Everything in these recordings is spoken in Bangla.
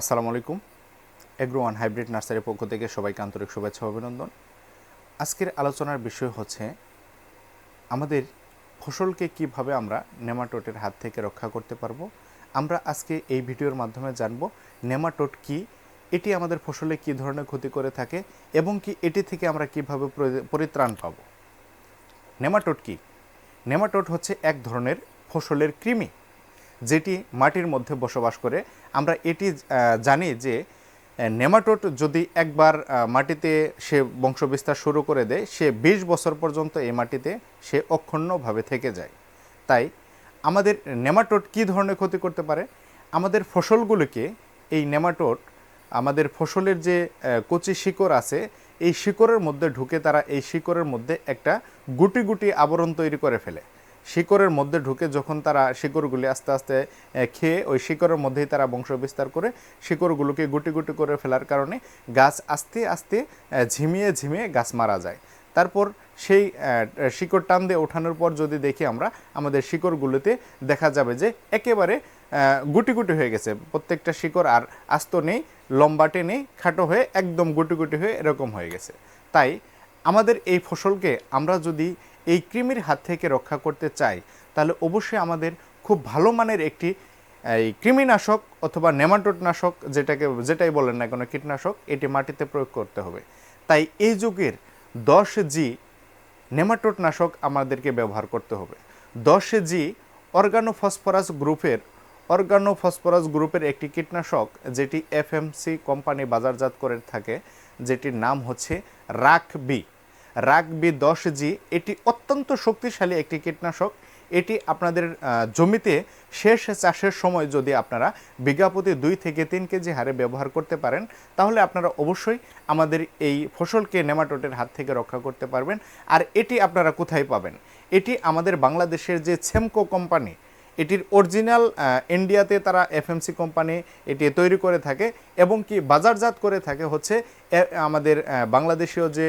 আসসালামু আলাইকুম। এগ্রো ওয়ান হাইব্রিড নার্সারির পক্ষ থেকে সবাইকে আন্তরিক শুভেচ্ছা অভিনন্দন। আজকের আলোচনার বিষয় হচ্ছে, আমাদের ফসলকে কীভাবে আমরা নেমাটোটের হাত থেকে রক্ষা করতে পারব? আমরা আজকে এই ভিডিওর মাধ্যমে জানব, নেমাটোট কি? এটি আমাদের ফসলে কী ধরনের ক্ষতি করে থাকে? এবং কি এটি থেকে আমরা কীভাবে পরিত্রাণ পাব? নেমাটোট কি? নেমাটোড হচ্ছে এক ধরনের ফসলের কৃমি। যেটি মাটির মধ্যে বসবাস করে, আমরা এটি জানি যে নেমাটোড যদি একবার মাটিতে সে বংশবিস্তার শুরু করে দেয়, সে বিশ বছর পর্যন্ত এই মাটিতে সে অক্ষুণ্ণভাবে থেকে যায়। তাই আমাদের নেমাটোড কী ধরনের ক্ষতি করতে পারে? আমাদের ফসলগুলোকে এই নেমাটোড, আমাদের ফসলের যে কচি শিকড় আছে, এই শিকড়ের মধ্যে ঢুকে তারা এই শিকড়ের মধ্যে একটা গুটি গুটি আবরণ তৈরি করে ফেলে। শিকড়ের মধ্যে ঢুকে যখন তারা শিকড়গুলি আস্তে আস্তে খেয়ে ওই শিকড়ের মধ্যেই তারা বংশ বিস্তার করে শিকড়গুলোকে গুটি গুটি করে ফেলার কারণে গাছ আস্তে আস্তে ঝিমিয়ে ঝিমিয়ে গাছ মারা যায়। তারপর সেই শিকড় টান দিয়ে ওঠানোর পর যদি দেখি আমরা, আমাদের শিকড়গুলোতে দেখা যাবে যে একেবারে গুটি গুটি হয়ে গেছে। প্রত্যেকটা শিকড় আর আস্ত নেই, লম্বাটে নেই, খাটো হয়ে একদম গুটি গুটি হয়ে এরকম হয়ে গেছে। তাই আমাদের এই ফসলকে আমরা যদি এই কৃমির হাত থেকে রক্ষা করতে চাই, তাহলে অবশ্যই আমাদের খুব ভালো মানের একটি, এই কৃমিনাশক অথবা নেমাটোডনাশক যেটাকে, যেটাই বলেন না কোনো, কীটনাশক, এটি মাটিতে প্রয়োগ করতে হবে। তাই এই যুগের দশ জি নেমাটোড নাশক আমাদেরকে ব্যবহার করতে হবে। দশ জি অর্গানোফসফরাস গ্রুপের অর্গানোফসফরাস গ্রুপের একটি কীটনাশক যেটি এফএমসি কোম্পানি বাজারজাত করে থাকে, যেটির নাম হচ্ছে রাক বি রাক বি দশ জি এটি অত্যন্ত শক্তিশালী একটি কীটনাশক। এটি আপনাদের জমিতে শেষ চাষের সময় যদি আপনারা বিঘাপতি দুই থেকে তিন কেজি হারে ব্যবহার করতে পারেন, তাহলে আপনারা অবশ্যই আমাদের এই ফসলকে নেমাটোটের হাত থেকে রক্ষা করতে পারবেন। আর এটি আপনারা কোথায় পাবেন? এটি আমাদের বাংলাদেশের যে ছেমকো কোম্পানি, এটির অরিজিনাল ইন্ডিয়াতে তারা এফএমসি কোম্পানি এটি তৈরি করে থাকে এবং কি বাজারজাত করে থাকে হচ্ছে আমাদের বাংলাদেশীয় যে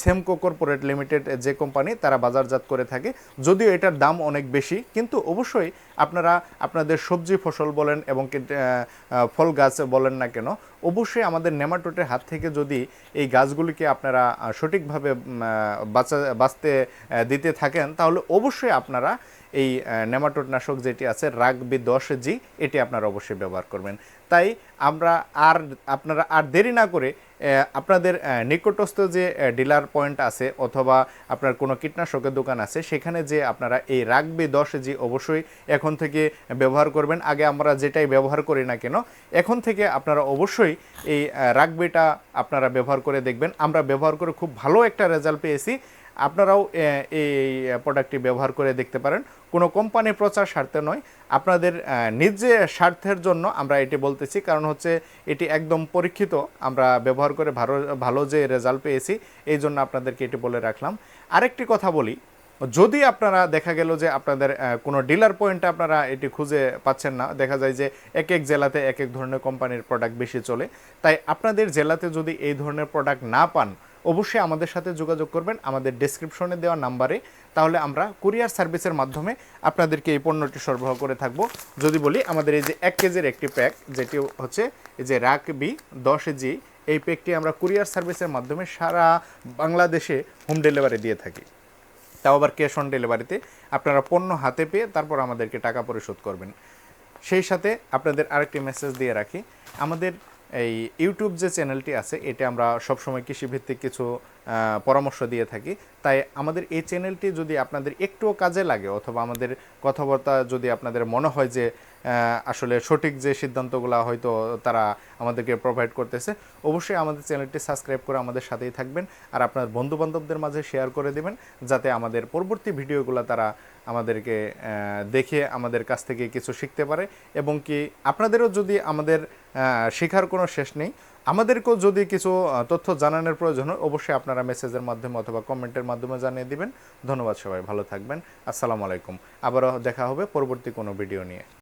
সেমকো কর্পোরেট লিমিটেড যে কোম্পানি, তারা বাজারজাত করে থাকে। যদিও এটার দাম অনেক বেশি, কিন্তু অবশ্যই আপনারা আপনাদের সবজি ফসল বলেন এবং ফল গাছ বলেন না কেন, অবশ্যই আমাদের নেমাটোটের হাত থেকে যদি এই গাছগুলিকে আপনারা সঠিকভাবে বাঁচা, বাঁচতে দিতে থাকেন, তাহলে অবশ্যই আপনারা এই নেমাটোড নাশক যেটি আছে রাগবি দশ জি, এটি আপনারা অবশ্যই ব্যবহার করবেন। তাই আমরা আর আপনারা আর দেরি না করে আপনাদের নিকটস্থ যে ডিলার পয়েন্ট আছে অথবা আপনার কোনো কীটনাশকের দোকান আছে, সেখানে যে আপনারা এই রাগবি দশ জি অবশ্যই এখন থেকে ব্যবহার করবেন। আগে আমরা যেটাই ব্যবহার করি না কেন, এখন থেকে আপনারা অবশ্যই এই রাগবিটা আপনারা ব্যবহার করে দেখবেন। আমরা ব্যবহার করে খুব ভালো একটা রেজাল্ট পেয়েছি। আপনারাও এই প্রোডাক্টটি ব্যবহার করে দেখতে পারেন। কোনো কোম্পানি প্রচার স্বার্থে নয়। আপনাদের নিজের স্বার্থের জন্য আমরা এটি বলতেছি। কারণ হচ্ছে এটি একদম পরীক্ষিত। আমরা ব্যবহার করে ভালো ভালো যে রেজাল্ট পেয়েছি, এই জন্য আপনাদেরকে এটি বলে রাখলাম। আরেকটি কথা বলি। যদি আপনারা, দেখা গেল যে আপনাদের কোনো ডিলার পয়েন্টে আপনারা এটি খুঁজে পাচ্ছেন না, দেখা যায় যে এক এক জেলাতে এক এক ধরনের কোম্পানির প্রোডাক্ট বেশি চলে। তাই আপনাদের জেলাতে যদি এই ধরনের প্রোডাক্ট না পান অবশ্যই আমাদের সাথে যোগাযোগ করবেন আমাদের ডেসক্রিপশনে দেওয়া নাম্বারে। তাহলে আমরা কুরিয়ার সার্ভিসের মাধ্যমে আপনাদেরকে এই পণ্যটি সরবরাহ করে থাকব। যদি বলি, আমাদের এই যে এক কেজির একটি প্যাক যেটি হচ্ছে এই যে রাক বি দশ জি এই প্যাকটি আমরা কুরিয়ার সার্ভিসের মাধ্যমে সারা বাংলাদেশে হোম ডেলিভারি দিয়ে থাকি। তাও আবার ক্যাশ অন ডেলিভারিতে আপনারা পণ্য হাতে পেয়ে তারপর আমাদেরকে টাকা পরিশোধ করবেন। সেই সাথে আপনাদের আরেকটি মেসেজ দিয়ে রাখি। আমাদের এই ইউটিউব যে চ্যানেলটি আছে এটা আমরা সবসময় কৃষিভিত্তিক কিছু পরামর্শ দিয়ে থাকি। তাই আমাদের এই চ্যানেলটি যদি আপনাদের একটুও কাজে লাগে অথবা আমাদের কথাবার্তা যদি আপনাদের মনে হয় যে আসলে সঠিক যে সিদ্ধান্তগুলো হয়তো তারা আমাদেরকে প্রোভাইড করতেছে, অবশ্যই আমাদের চ্যানেলটি সাবস্ক্রাইব করে আমাদের সাথেই থাকবেন আর আপনার বন্ধু বান্ধবদের মাঝে শেয়ার করে দেবেন, যাতে আমাদের পরবর্তী ভিডিওগুলো তারা আমাদেরকে দেখে আমাদের কাছ থেকে কিছু শিখতে পারে। এবং কি আপনাদেরও যদি আমাদের শেখার কোনো শেষ নেই আমাদেরকেও যদি কিছু তথ্য জানানোর প্রয়োজন হয়, অবশ্যই আপনারা মেসেজের মাধ্যমে অথবা কমেন্টের মাধ্যমে জানিয়ে দিবেন। ধন্যবাদ সবাই, ভালো থাকবেন। আসসালামু আলাইকুম। আবারও দেখা হবে পরবর্তী কোনো ভিডিও নিয়ে।